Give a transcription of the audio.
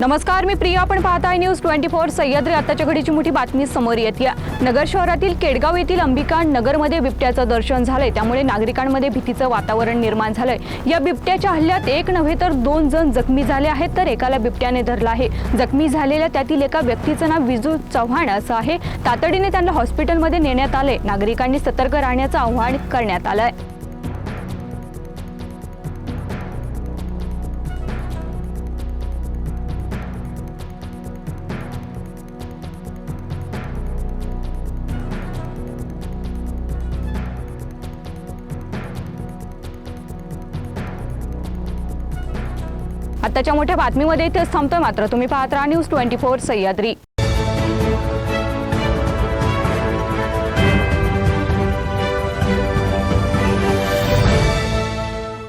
नमस्कार मी प्रिया. आपण पाहताय न्यूज ट्वेंटी फोर. सह्याद्री आताच्या घडीची मोठी बातमी समोर येते नगर शहरातील केडगाव येथील अंबिका नगरमध्ये बिबट्याचं दर्शन झालंय. त्यामुळे नागरिकांमध्ये भीतीचं वातावरण निर्माण झालंय. या बिबट्याच्या हल्ल्यात एक नव्हे तर दोन जण जखमी झाले आहेत तर एकाला बिबट्याने धरला आहे. जखमी झालेल्या त्यातील एका व्यक्तीचं नाव विजू चव्हाण असं आहे. तातडीने त्यांना हॉस्पिटलमध्ये नेण्यात आले नागरिकांनी सतर्क राहण्याचं आवाहन करण्यात आलं आहे आताच्या मोठ्या बातमीमध्ये इथेच थांबतोय मात्र. तुम्ही पाहत राहा न्यूज ट्वेंटी फोर सह्याद्री.